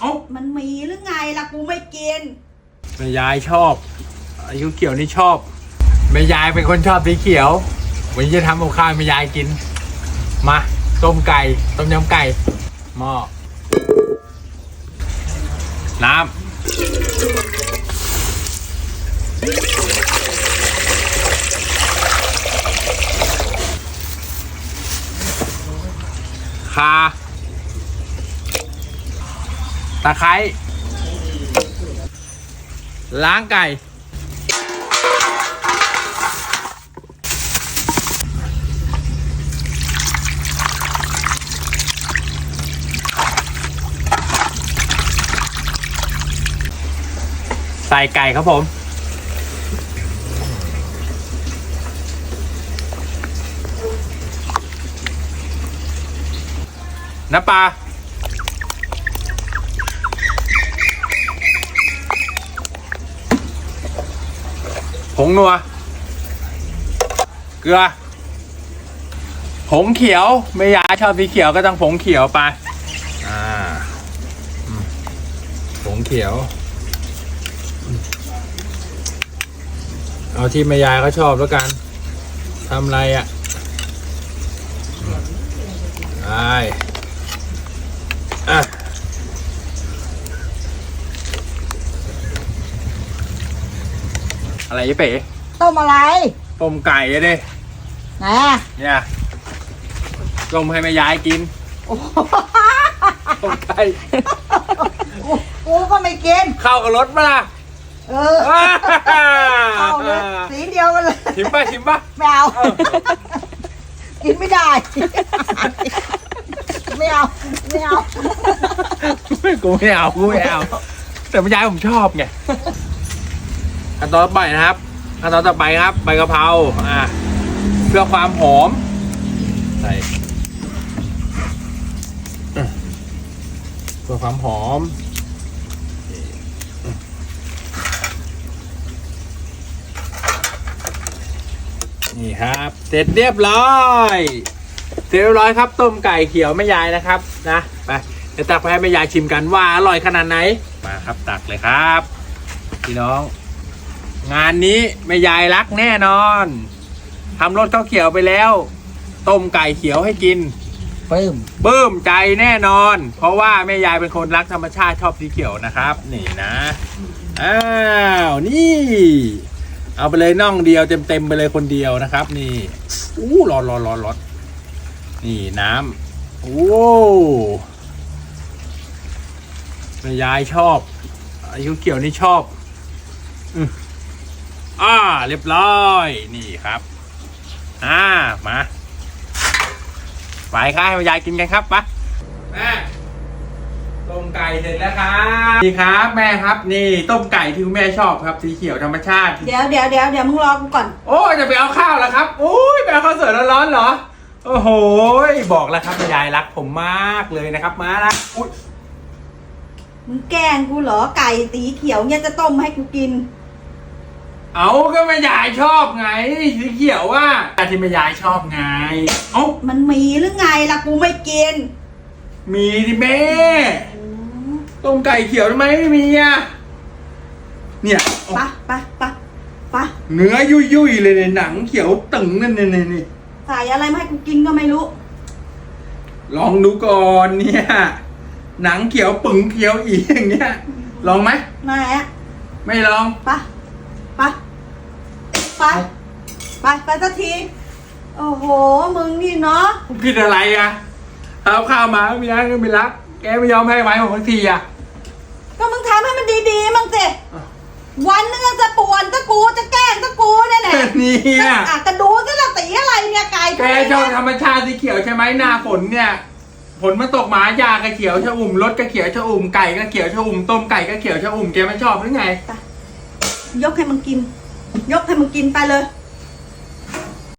เอ้ามันมีหรือไงล่ะกูไม่กินแม่ยายชอบอายุเขียวนี่ชอบแม่ยายเป็นคนชอบสีเขียว วันนี้จะทำกับข้าวให้แม่ยายกิน มาต้มไก่ต้มยำไก่หม้อน้ำคา ตะไคร้ล้างไก่ ใส่ไก่ครับผม น้ำปลา งนัว เกลือ ผงเขียวไม่ยาชอบสีเขียวก็ต้องผงเขียวไป อ่าผงเขียว เอาที่แม่ยายเขาชอบแล้วกันทำอะไรอะ่ะ ได้ อะไรยี่เป๋ต้มอะไรต้มไก่อะดิไหนอะเนี่ยต้มให้แม่ยายกินโอ้โหต้มไก่กูกูก็ไม่กินเข้ากับรถมาล่ะเออเอาเลยสีเดียวกันเลยชิมป่ะชิมป่ะไม่เอาเออกินไม่ได้ ไม่เอาไม่เอา กูไม่เอากูไม่เอาแต่แม่ยายผมชอบไง ขั้นตอนต่อไปนะครับขั้นตอนต่อไปครับใบกะเพราอ่าเพื่อความหอมใส่เพื่อความหอมนี่ครับ เสร็จเรียบร้อยเสร็จเรียบร้อยครับ ต้มไก่เขียวแม่ยายนะครับนะไปเดี๋ยวตักไปให้แม่ยายชิมกันว่าอร่อยขนาดไหนมาครับตักเลยครับ พี่น้อง งานนี้แม่ยายรักแน่นอนทำรสข้าวเขียวไปแล้ว ต้มไก่เขียวให้กินปึ้มปลื้มใจแน่นอน เพราะว่าแม่ยายเป็นคนรักธรรมชาติชอบสีเขียวนะครับ นี่นะอ้าวนี่ เอาไปเลยน่องเดียวเต็มๆไปเลยคนเดียวนะครับ นี่อู้ร้อนร้อนร้อนร้อนนี่น้ำโอ้แม่ยายชอบอายุเขียวนี่ชอบ อืม อ่าเรียบร้อยนี่ครับ อ่ามาไปครับให้แม่ยายกินกันครับไปแม่ต้มไก่เสร็จแล้วครับนี่ครับแม่ครับนี่ต้มไก่ที่คุณแม่ชอบครับสีเขียวธรรมชาติ เดี๋ยวเดี๋ยวเดี๋ยวเดี๋ยวมึงรอกูก่อน โอ้ยจะไปเอาข้าวแล้วครับโอ้ยไปเอาข้าวสวยร้อนๆเหรอโอ้โหบอกแล้วครับยายรักผมมากเลยนะครับมาละอุ้ยมึงแกล้งกูเหรอไก่ตีเขียวเนี่ยจะต้มให้กูกิน เอาก็แม่ยายชอบไงสีเขียวว่าที่แม่ยายชอบไง เอ้ามันมีหรือไงล่ะกูไม่กินมีที่แม่ต้มไก่เขียวทำไมไม่มีอะเนี่ยปะปะปะปะเนื้อยุ่ยๆเลยเนี่ยหนังเขียวตึงนั่นนี่นี่นี่ใส่อะไรมาให้กูกินก็ไม่รู้ ลองดูก่อนเนี่ย หนังเขียวปึงเขียวอีอย่างเงี้ยลองไหมไหนอะไม่ลองปะ ปะปะไป ไปสักที โอ้โห มึงนี่เนาะ ผมผิดอะไรอะเอาข้าวมาไม่รักก็ไม่รัก แกไม่ยอมให้ไว้ผมสักทีอะ ก็มึงทำให้มันดีๆมั่งสิอ้าววันนึงจะป่วนตะกูจะแกล้งตะกูเนี่ยแหละเนี่จะยอะกระดูก็ละตีอะไรเนี่ยไก่แกชอบธรรมชาติสีเขียวใช่ไหมหน้าฝนเนี่ยฝนมันตกหมายาก็เขียวชะอุ่มรถก็เขียวชะอุ่มไก่ก็เขียวชะอุ่มต้มไก่ก็เขียวชะอุ่มแกไม่ชอบหรือไง ยกให้มึงกิน ยกให้มึงกินไปเลย